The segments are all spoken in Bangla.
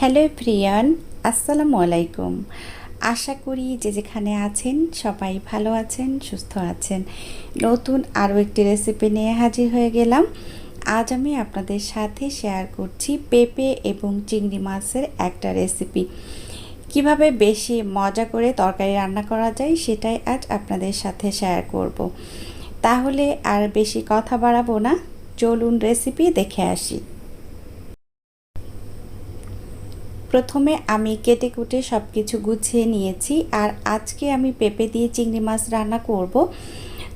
হ্যালো প্রিয়ান, আসসালামু আলাইকুম। আশা করি যে যেখানে আছেন সবাই ভালো আছেন, সুস্থ আছেন। নতুন আরও একটি রেসিপি নিয়ে হাজির হয়ে গেলাম। আজ আমি আপনাদের সাথে শেয়ার করছি পেঁপে এবং চিংড়ি মাছের একটা রেসিপি কীভাবে বেশি মজা করে তরকারি রান্না করা যায় সেটাই আজ আপনাদের সাথে শেয়ার করব। তাহলে আর বেশি কথা বাড়াবো না। চলুন রেসিপি দেখে আসি। প্রথমে আমি কেটে কুটে সব কিছু গুছিয়ে নিয়েছি আর আজকে আমি পেঁপে দিয়ে চিংড়ি মাছ রান্না করব।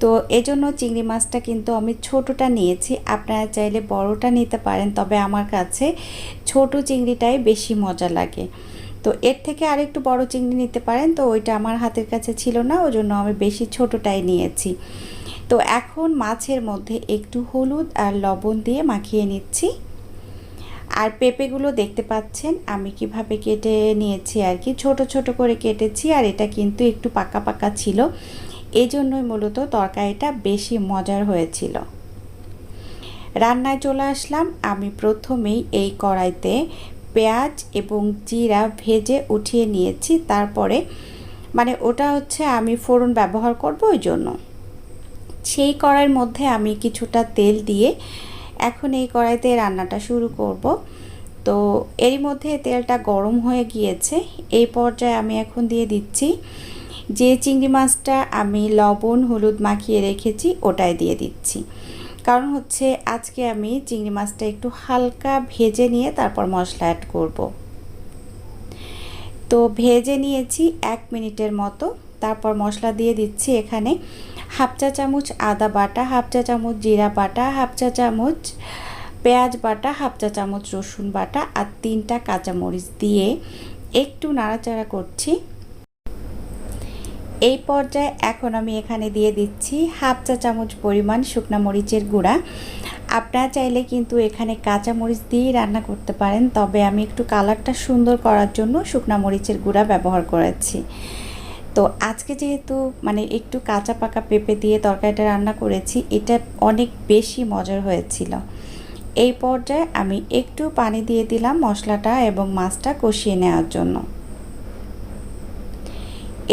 তো এজন্য চিংড়ি মাছটা কিন্তু আমি ছোটোটা নিয়েছি, আপনারা চাইলে বড়টা নিতে পারেন, তবে আমার কাছে ছোট চিংড়িটাই বেশি মজা লাগে। তো এর থেকে আরেকটু বড় চিংড়ি নিতে পারেন, তো ওইটা আমার হাতের কাছে ছিল না ওই জন্য আমি বেশি ছোটোটাই নিয়েছি। তো এখন মাছের মধ্যে একটু হলুদ আর লবণ দিয়ে মাখিয়ে নিচ্ছি। আর পেঁপেগুলো দেখতে পাচ্ছেন, আমি কীভাবে কেটে নিয়েছি আর কি। ছোট ছোট করে কেটেছি আর এটা কিন্তু একটু পাকা পাকা ছিল। এই জন্যই মূলত তরকারিটা বেশি মজার হয়েছিল। রান্নায় চলে আসলাম। আমি প্রথমেই এই কড়াইতে পেঁয়াজ এবং জিরা ভেজে উঠিয়ে নিয়েছি। তারপরে মানে ওটা হচ্ছে আমি ফোড়ন ব্যবহার করব ওই জন্য। সেই কড়াইয়ের মধ্যে আমি কিছুটা তেল দিয়ে এখন এই কড়াইতে রান্নাটা শুরু করব। তো এরই মধ্যে তেলটা গরম হয়ে গিয়েছে। এই পর্যায়ে আমি এখন দিয়ে দিচ্ছি যে চিংড়ি মাছটা আমি লবণ, হলুদ মাখিয়ে রেখেছি, ওটাই দিয়ে দিচ্ছি। কারণ হচ্ছে আজকে আমি চিংড়ি মাছটা একটু হালকা ভেজে নিয়ে তারপর মশলা অ্যাড করব। তো ভেজে নিয়েছি এক মিনিটের মতো। তারপর মশলা দিয়ে দিচ্ছি এখানে হাফ চা চামচ আদা বাটা, হাফ চা চামচ জিরা বাটা, হাফ চা চামচ পেঁয়াজ বাটা, হাফ চা চামচ রসুন বাটা আর তিনটা কাঁচামরিচ দিয়ে একটু নাড়াচাড়া করছি। এই পর্যায়ে এখন আমি এখানে দিয়ে দিচ্ছি হাফ চা চামচ পরিমাণ শুকনা মরিচের গুঁড়া। আপনারা চাইলে কিন্তু এখানে কাঁচা মরিচ দিয়েই রান্না করতে পারেন, তবে আমি একটু কালারটা সুন্দর করার জন্য শুকনা মরিচের গুঁড়া ব্যবহার করেছি। তো আজকে যেহেতু মানে একটু কাঁচা পাকা পেঁপে দিয়ে তরকারিটা রান্না করেছি, এটা অনেক বেশি মজার হয়েছিল। এই পর্যায়ে আমি একটু পানি দিয়ে দিলাম মশলাটা এবং মাছটা কষিয়ে নেওয়ার জন্য।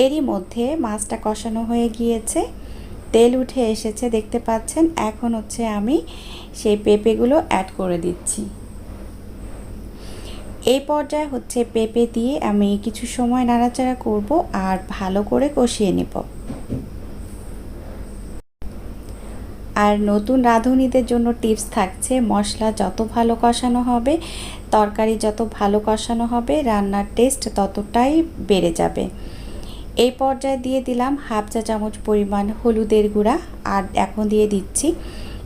এরই মধ্যে মাছটা কষানো হয়ে গিয়েছে, তেল উঠে এসেছে, দেখতে পাচ্ছেন? এখন হচ্ছে আমি সেই পেঁপেগুলো অ্যাড করে দিচ্ছি। এই পর্যায়ে হচ্ছে পেঁপে দিয়ে আমি কিছু সময় নাড়াচাড়া করব আর ভালো করে কষিয়ে নেব। আর নতুন রাঁধুনিদের জন্য টিপস থাকছে, মশলা যত ভালো কষানো হবে, তরকারি যত ভালো কষানো হবে, রান্নার টেস্ট ততটাই বেড়ে যাবে। এই পর্যায়ে দিয়ে দিলাম হাফ চা চামচ পরিমাণ হলুদের গুঁড়া আর এখন দিয়ে দিচ্ছি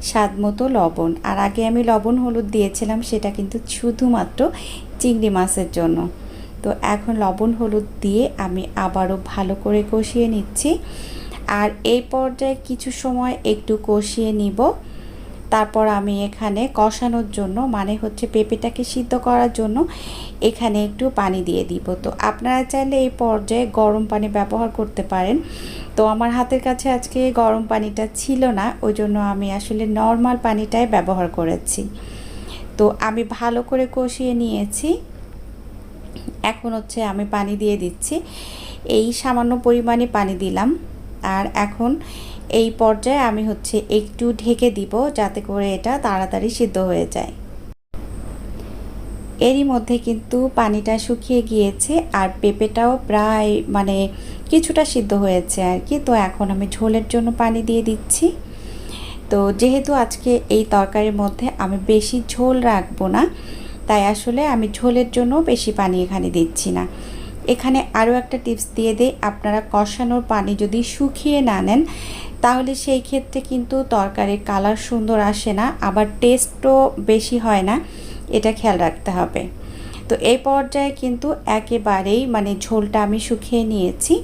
স্বাদ মতো লবণ। আর আগে আমি লবণ হলুদ দিয়েছিলাম, সেটা কিন্তু শুধুমাত্র চিংড়ি মাছের জন্য। তো এখন লবণ হলুদ দিয়ে আমি আবারও ভালো করে কষিয়ে নিচ্ছি। আর এই পর্যায়ে কিছু সময় একটু কষিয়ে নিব। তারপর আমি এখানে কষানোর জন্য মানে হচ্ছে পেঁপেটাকে সিদ্ধ করার জন্য, এখানে একটু পানি দিয়ে দিব। তো আপনারা চাইলে এই পর্যায়ে গরম পানি ব্যবহার করতে পারেন। তো আমার হাতের কাছে আজকে গরম পানিটা ছিল না, ওই জন্য আমি আসলে নর্মাল পানিটাই ব্যবহার করেছি। তো আমি ভালো করে কষিয়ে নিয়েছি। এখন হচ্ছে আমি পানি দিয়ে দিচ্ছি। এই সামান্য পরিমাণে পানি দিলাম। আর এখন এই পর্যায়ে আমি হচ্ছে একটু ঢেকে দিব যাতে করে এটা তাড়াতাড়ি সিদ্ধ হয়ে যায়। এরই মধ্যে কিন্তু পানিটা শুকিয়ে গিয়েছে আর পেঁপেটাও প্রায় মানে কিছুটা সিদ্ধ হয়েছে আর কি। তো এখন আমি ঝোলের জন্য পানি দিয়ে দিচ্ছি। তো যেহেতু আজকে এই তরকারির মধ্যে আমি বেশি ঝোল রাখব না, তাই আসলে আমি ঝোলের জন্য বেশি পানি এখানে দিচ্ছি না। এখানে আরও একটা টিপস দিয়ে দেই, আপনারা কষানোর পানি যদি শুকিয়ে না নেন, তাহলে সেই ক্ষেত্রে কিন্তু তরকারির কালার সুন্দর আসে না, আবার টেস্টও বেশি হয় না, এটা খেয়াল রাখতে হবে। তো এই পর্যায়ে কিন্তু একেবারেই মানে ঝোলটা আমি শুকিয়ে নিয়েছি।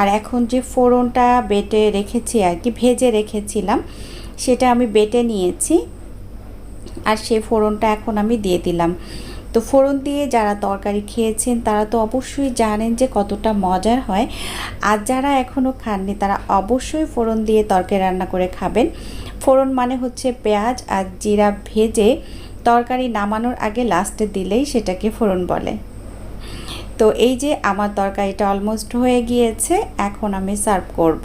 আর এখন যে ফোড়নটা বেটে রেখেছি আর কি, ভেজে রেখেছিলাম সেটা আমি বেটে নিয়েছি আর সেই ফোড়নটা এখন আমি দিয়ে দিলাম। তো ফোড়ন দিয়ে যারা তরকারি খেয়েছেন, তারা তো অবশ্যই জানেন যে কতটা মজার হয়। আর যারা এখনও খাননি, তারা অবশ্যই ফোড়ন দিয়ে তরকারি রান্না করে খাবেন। ফোড়ন মানে হচ্ছে পেঁয়াজ আর জিরা ভেজে তরকারি নামানোর আগে লাস্টে দিলেই সেটাকে ফোড়ন বলে। তো এই যে আমার তরকারিটা অলমোস্ট হয়ে গিয়েছে, এখন আমি সার্ভ করব।